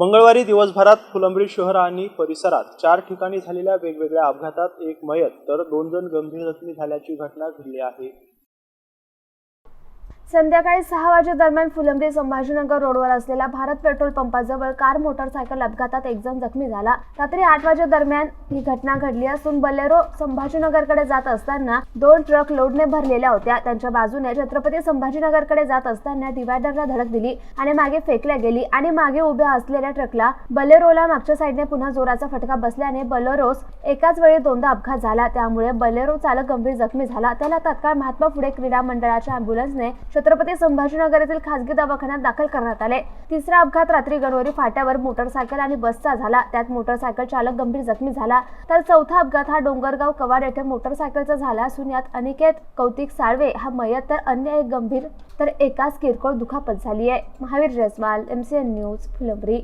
मंगळवारी दिवसभरात फुलंब्री शहर आणि परिसरात चार ठिकाणी झालेल्या वेगवेगळ्या अपघातात एक मयत तर दोन जण गंभीर जखमी झाल्याची घटना घडली आहे. संध्याकाळी सहा वाजेदरम्यान फुलंब्री संभाजीनगर रोडवर असलेल्या भारत पेट्रोल पंपाजवळ कार मोटरसायकल अपघातात एक जण जखमी झाला. रात्री आठ वाजेदरम्यान ही घटना घडली असून बलेरो संभाजीनगरकडे जात असताना दोन ट्रक लोडने भरलेल्या होत्या. त्यांच्या बाजूने छत्रपती संभाजीनगरकडे जात असताना डिवायडरला धडक दिली आणि मागे फेकल्या गेली आणि मागे उभ्या असलेल्या ट्रकला बलेरोला मागच्या साईडने पुन्हा जोराचा फटका बसल्याने बलेरोस एकाच वेळी दोनदा अपघात झाला. त्यामुळे बलेरो चालक गंभीर जखमी झाला. त्याला तत्काळ महात्मा फुले क्रीडा मंडळाच्या अँब्युलन्सने छत्रपती संभाजीनगर येथील खासगी दवाखान्यात दाखल करण्यात आले. तिसरा अपघात रात्री गणवरी फाट्यावर मोटरसायकल आणि बसचा झाला. त्यात मोटरसायकल चालक गंभीर जखमी झाला. तर चौथा अपघात हा डोंगरगाव कवाड येथे मोटरसायकलचा झाला असून यात अनिकेत कौतिक साळवे हा मयत तर अन्य एक गंभीर तर एकाच किरकोळ दुखापत झाली आहे महावीर जयस्वाल एमसीएन न्यूज फुलंबरी.